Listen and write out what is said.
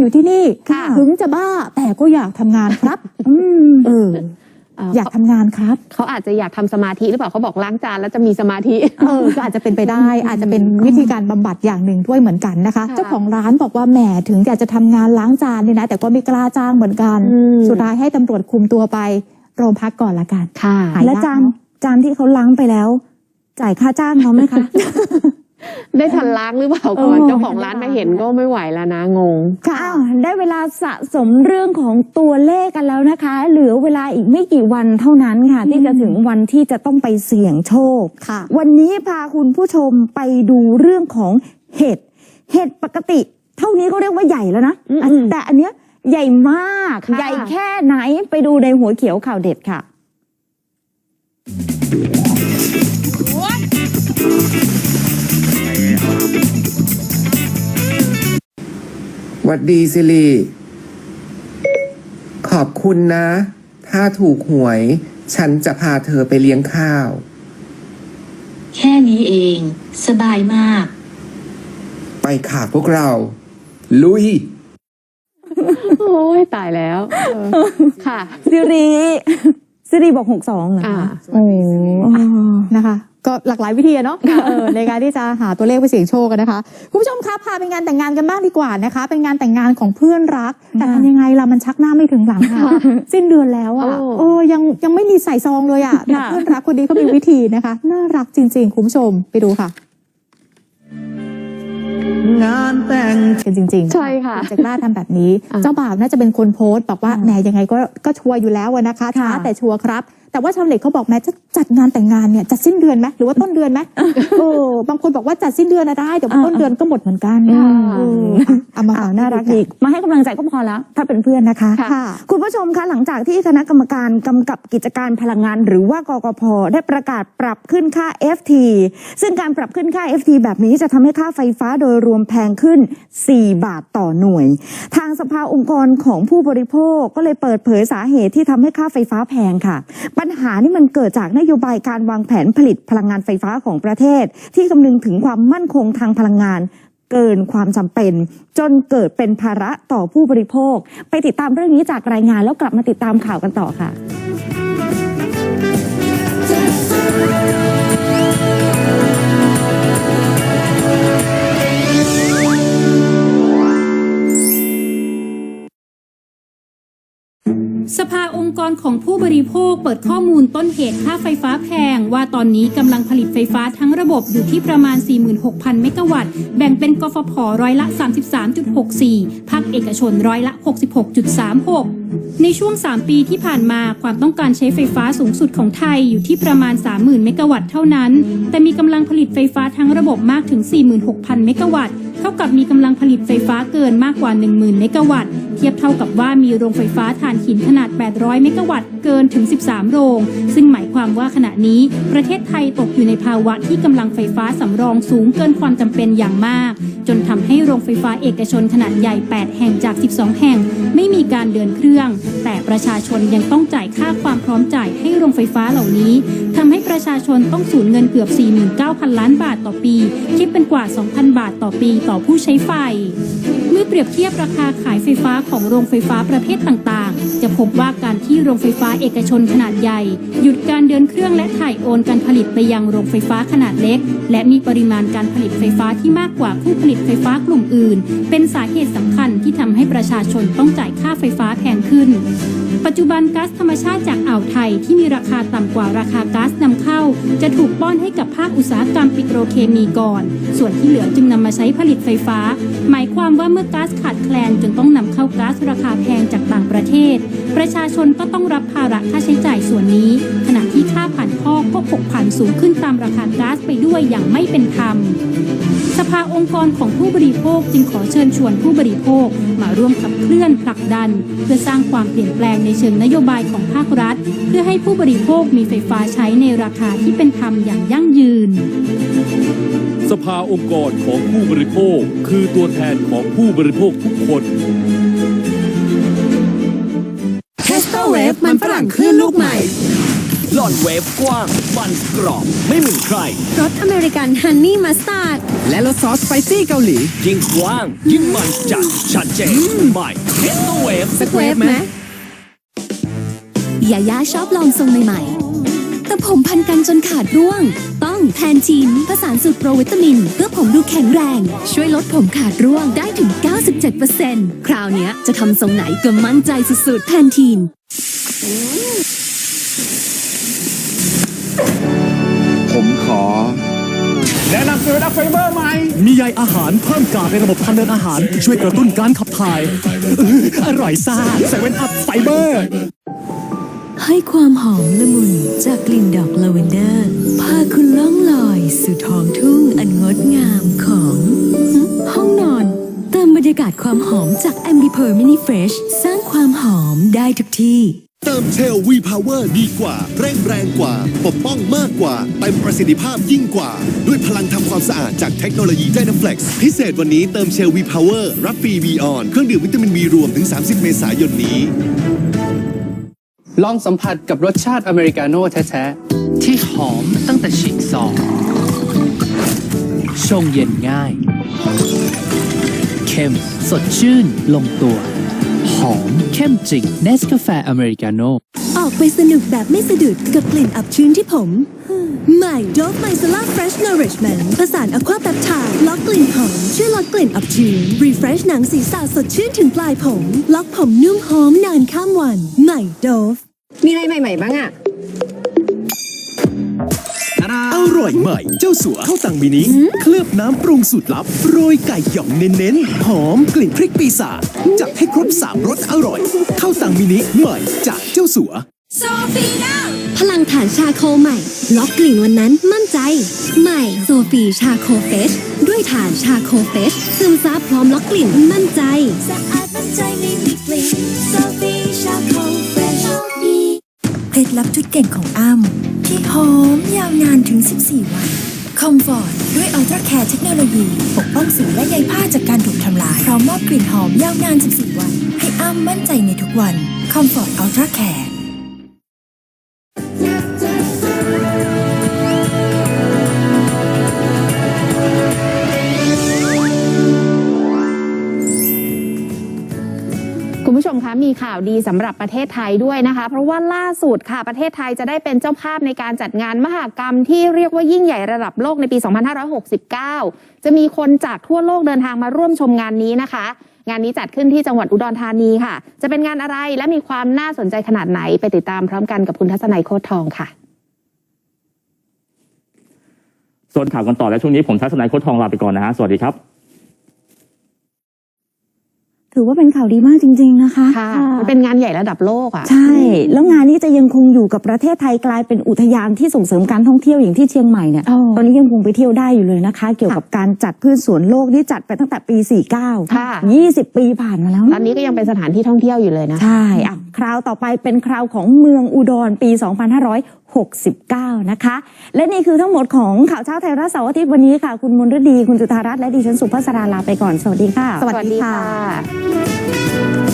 อยู่ที่นี่ค่ะถึงจะบ้าแต่ก็อยากทำงานครับ อืมเอออยากทำงานครับ เขาอาจจะอยากทำสมาธิหรือเปล่าเขาบอกล้างจานแล้วจะมีสมาธิ เออก็อาจจะเป็นไปได้ อาจจะเป็นวิธีการบำบัดอย่างหนึ่งด้วยเหมือนกันนะคะ ค่ะเจ้าของร้านบอกว่าแหมถึงอยากจะทำงานล้างจานเนี่ยนะ แต่ก็ไม่กล้าจ้างเหมือนกัน อืม สุดท้ายให้ตำรวจคุมตัวไป โรงพักก่อนละกัน ค่ะ หายและจานเอะ จานที่เขาล้างไปแล้ว จ่ายค่าจ้างเขาไหมคะ ได้ทันล้างหรือเปล่าก่อนเออเจ้าของร้านมาเห็นก็ไม่ไหวแล้วนะงง ค่ะอ้าวได้เวลาสะสมเรื่องของตัวเลขกันแล้วนะคะ เหลือเวลาอีกไม่กี่วันเท่านั้นค่ะ ที่จะถึงวันที่จะต้องไปเสี่ยงโชคค่ะ วันนี้พาคุณผู้ชมไปดูเรื่องของเห็ดเห็ดปกติ เท่านี้ก็เรียกว่าใหญ่แล้วนะอืมอะแต่อันเนี้ยใหญ่มากค่ะใหญ่แค่ไหนไปดูในหัวเขียวข่าวเด็ดค่ะ หวัดดีสิริขอบคุณนะ ถ้าถูกหวย ฉันจะพาเธอไปเลี้ยงข้าว แค่นี้เอง สบายมาก ไปค่ะพวกเรา ลุย โอ้ยตายแล้วเออค่ะสิริสิริบอกหกสองเหรออ่า คะ โอ้ นะคะ ก็หลากหลายวิธีอะเนาะเออในการที่จะหาตัวเลขไปเสี่ยงโชคกันนะคะคุณผู้ชมคะพาไปงานแต่งงานกันบ้างดีกว่านะคะ เป็นงานแต่งงานของเพื่อนรัก แต่ทำยังไงล่ะมันชักหน้าไม่ถึงหลังค่ะสิ้นเดือนแล้วอะโอ้เออยังยังไม่มีใส่ซองเลยอะแต่เพื่อนรักคนนี้เขามีวิธีนะคะน่ารักจริง ๆ คุณผู้ชมไปดูค่ะงานแต่งกันจริงๆ ใช่ค่ะจะกล้าทำแบบนี้อะเจ้าบ่าวน่าจะเป็นคนโพสต์บอกว่าอะแหมยังไงก็ก็ชัวร์อยู่แล้วอะนะคะช้าค่ะแต่ชัวร์ครับ แต่ว่าชาวเน็ตเขาบอกแม้จะจัดงานแต่งงานเนี่ยจัดสิ้นเดือนไหมหรือว่าต้นเดือนไหมเออบางคนบอกว่าจัดสิ้นเดือนนะได้แต่ว่าต้นเดือนก็หมดเหมือนกันค่ะเอออะเอามาอ่าฝากน่ารักดีมาให้กำลังใจก็พอแล้ว ถ้าเป็นเพื่อนนะคะค่ะคุณผู้ชมคะหลังจากที่คณะกรรมการกำกับกิจการพลังงาน หรือว่ากกพได้ประกาศปรับขึ้นค่า FT ซึ่งการปรับขึ้นค่า FT แบบนี้จะทำให้ค่าไฟฟ้าโดยรวมแพงขึ้น 4 บาทต่อหน่วย ทางสภาองค์กรของผู้บริโภคก็เลยเปิดเผยสาเหตุที่ทำให้ค่าไฟฟ้าแพงค่ะปัญหานี่มันเกิดจากนโยบายการวางแผนผลิตพลังงานไฟฟ้าของประเทศ ที่คำนึงถึงความมั่นคงทางพลังงานเกินความจำเป็น จนเกิดเป็นภาระต่อผู้บริโภค ไปติดตามเรื่องนี้จากรายงานแล้วกลับมาติดตามข่าวกันต่อค่ะ ค์กรของผู้บริโภคเปิดข้อมูลต้นเหตุค่าไฟฟ้าแพง ว่าตอนนี้กำลังผลิตไฟฟ้าทั้งระบบอยู่ที่ประมาณ 46,000 เมกะวัตต์ แบ่งเป็นกฟผร้อยละ 33.64 ภาคเอกชนร้อยละ 66.36 ในช่วง 3 ปีที่ผ่านมาความต้องการใช้ไฟฟ้าสูงสุดของไทยอยู่ที่ประมาณ 30,000 เมกะวัตต์เท่านั้น แต่มีกำลังผลิตไฟฟ้าทั้งระบบมากถึง 46,000 เมกะวัตต์ เท่ากับมีกำลังผลิตไฟฟ้าเกินมากกว่า 10,000 เมกะวัตต์ เทียบเท่ากับว่ามีโรงไฟฟ้าถ่านหินขนาด 800 เมกะวัตต์เกินถึง 13 โรง ซึ่งหมายความว่าขณะนี้ประเทศไทยตกอยู่ในภาวะที่กำลังไฟฟ้าสำรองสูงเกินความจำเป็นอย่างมาก จนทำให้โรงไฟฟ้าเอกชนขนาดใหญ่ 8 แห่งจาก 12 แห่ง ไม่มีการเดินเครื่องแต่ประชาชนยังต้องจ่ายค่าความพร้อมจ่ายให้โรงไฟฟ้าเหล่านี้ทำให้ประชาชนต้องสูญเงินเกือบ 49,000 ล้านบาทต่อปี คิดเป็นกว่า 2,000 บาทต่อปีต่อผู้ใช้ไฟ เมื่อเปรียบเทียบราคาขายไฟฟ้าของโรงไฟฟ้าประเภทต่าง จะพบว่าการที่โรงไฟฟ้าเอกชนขนาดใหญ่ หยุดการเดินเครื่องและถ่ายโอนการผลิตไปยังโรงไฟฟ้าขนาดเล็ก และมีปริมาณการผลิตไฟฟ้าที่มากกว่าผู้ผลิตไฟฟ้ากลุ่มอื่น เป็นสาเหตุสำคัญที่ทำให้ประชาชนต้องจ่ายค่าไฟฟ้าแพงขึ้น ปัจจุบันก๊าซธรรมชาติจากอ่าวไทยที่มีราคาต่ำกว่าราคาก๊าซนำเข้า จะถูกป้อนให้กับภาคอุตสาหกรรมปิโตรเคมีก่อน ส่วนที่เหลือจึงนำมาใช้ผลิตไฟฟ้า หมายความว่าเมื่อก๊าซขาดแคลนจนต้องนำเข้าก๊าซราคาแพงจากต่างประเทศ ประชาชนก็ต้องรับภาระค่าใช้จ่ายส่วนนี้ ขณะที่ค่าผ่านพ่อก็ผกผันสูงขึ้นตามราคาก๊าซไปด้วยอย่างไม่เป็นธรรมสภาองค์กรของผู้บริโภคจึงขอเชิญชวนผู้บริโภค มาร่วมขับเคลื่อนผลักดัน เพื่อสร้างความเปลี่ยนแปลงในเชิงนโยบายของภาครัฐ เพื่อให้ผู้บริโภคมีไฟฟ้าใช้ในราคาที่เป็นธรรมอย่างยั่งยืน สภาองค์กรของผู้บริโภคคือตัวแทนของผู้บริโภคทุกคนเทสโตเวฟมันฝรั่งคลื่นลูกใหม่หลอนเวฟกว้างมันกรอบ ไม่เหมือนใครรสอเมริกันฮันนี่มัสตาร์ดและรสซอสสไปซี่เกาหลี ยิ่งกว้าง ยิ่งมันจัดชัดเจนใหม่เทสโตเวฟสักเวฟไหม ยาย่าชอบลองทรงใหม่ๆ แต่ผมพันกันจนขาดร่วง ต้องแทนทีนผสานสูตรโปรวิตามิน เพื่อผมดูแข็งแรง ช่วยลดผมขาดร่วงได้ถึง 97%คราวเนี้ยจะทำทรงไหนก็มั่นใจสุดๆแทนทีนผมขอมีใยอาหารเพิ่มกากในระบบทางเดินอาหาร ช่วยกระตุ้นการขับถ่ายอื้ออร่อยซ่าเซเว่นอัพไฟเบอร์ ให้ความหอมละมุนจากกลิ่นดอกลาเวนเดอร์ พาคุณล่องลอยสู่ท้องทุ่งอันงดงามของห้องนอน เติมบรรยากาศความหอมจาก a m b i p u r Mini Fresh สร้างความหอมได้ทุกที่เติมเชลวีพาวเวอร์ดีกว่า เร่งแรงกว่า ปกป้องมากกว่าเต็มประสิทธิภาพยิ่งกว่า ด้วยพลังทำความสะอาดจากเทคโนโลยี Dynaflex พิเศษวันนี้เติมเชลวีพาวเวอร์รับฟรีวีออนเครื่องดื่มวิตามินวีรวมถึง 30 เมษายนนี้ ลองสัมผัสกับรสชาติอเมริกาโน่แท้ๆ ที่หอมตั้งแต่ฉีกซองชงเย็นง่าย เข้มสดชื่นลงตัว หอมเข้มจริงเนสกาแฟอเมริกาโน่ออกไปสนุกแบบไม่สะดุดกับกลิ่นอับชื้นที่ผม ใหม่ Dove Micellar Fresh Nourishment ผสานอะควาแปปไทด์ล็อกกลิ่นหอมช่วยลดกลิ่นอับชื้น Refresh หนังศีรษะสดชื่นถึงปลายผม ล็อกผมนุ่มหอมนานข้ามวัน ใหม่ Dove มีอะไรใหม่ ๆ บ้างอะอร่อยใหม่ เจ้าสัวข้าวตังมินิเคลือบน้ำปรุงสูตรลับ โรยไก่หย่องเน้นๆ หอมกลิ่นพริกปีศาจจัดให้ครบสามรสอร่อยข้าวตังมินิใหม่จากเจ้าสัวพลังฐานชาโคใหม่ ล็อกกลิ่นวันนั้นมั่นใจ ใหม่โซฟีชาโคเฟชด้วยฐานชาโคเฟชซึมซับพร้อมล็อกกลิ่นมั่นใจสะอาดมั่นใจไม่มีกลิ่น ล็ดลับจุดเก่งของอ้ำที่หอมยาวนานถึง 14 วันคอมฟอร์ตด้วยอัลตราแคร์เทคโนโลยี ปกป้องสิวและใยผ้าจากการถูกทำลาย พร้อมมอบกลิ่นหอมยาวนาน 14 วัน ให้อ้ำมั่นใจในทุกวันคอมฟอร์ตอัลตราแคร์ ผู้ชมคะมีข่าวดีสำหรับประเทศไทยด้วยนะคะ เพราะว่าล่าสุดค่ะประเทศไทยจะได้เป็นเจ้าภาพในการจัดงานมหกรรม ที่เรียกว่ายิ่งใหญ่ระดับโลกในปี 2569 จะมีคนจากทั่วโลกเดินทางมาร่วมชมงานนี้นะคะ งานนี้จัดขึ้นที่จังหวัดอุดรธานีค่ะ จะเป็นงานอะไรและมีความน่าสนใจขนาดไหนไปติดตามพร้อมกันกับคุณทัศนัยโคตรทองค่ะส่วนข่าวกันต่อและช่วงนี้ผมทัศนัยโคตรทองลาไปก่อนนะฮะสวัสดีครับ ถือว่าเป็นข่าวดีมากจริง ๆ นะคะค่ะมันเป็นงานใหญ่ระดับโลกอะใช่ แล้วงานนี้จะยังคงอยู่กับประเทศไทยกลายเป็นอุทยานที่ส่งเสริมการท่องเที่ยวอย่างที่เชียงใหม่เนี่ยอ๋อตอนนี้ยังคงไปเที่ยวได้อยู่เลยนะคะ เกี่ยวกับการจัดพืชสวนโลกที่จัดไปตั้งแต่ปี 49ค่ะ20 ปีผ่านมาแล้วตอนนี้ก็ยังเป็นสถานที่ท่องเที่ยวอยู่เลยนะใช่อะคราวต่อไปเป็นคราวของเมืองอุดรปี 2569 นะคะ และนี่คือทั้งหมดของข่าวเช้าไทยรัฐเสาร์อาทิตย์วันนี้ค่ะ คุณมนฤดี คุณจุธารัตน์และดิฉันสุภาษราลาไปก่อน สวัสดีค่ะ สวัสดีค่ะ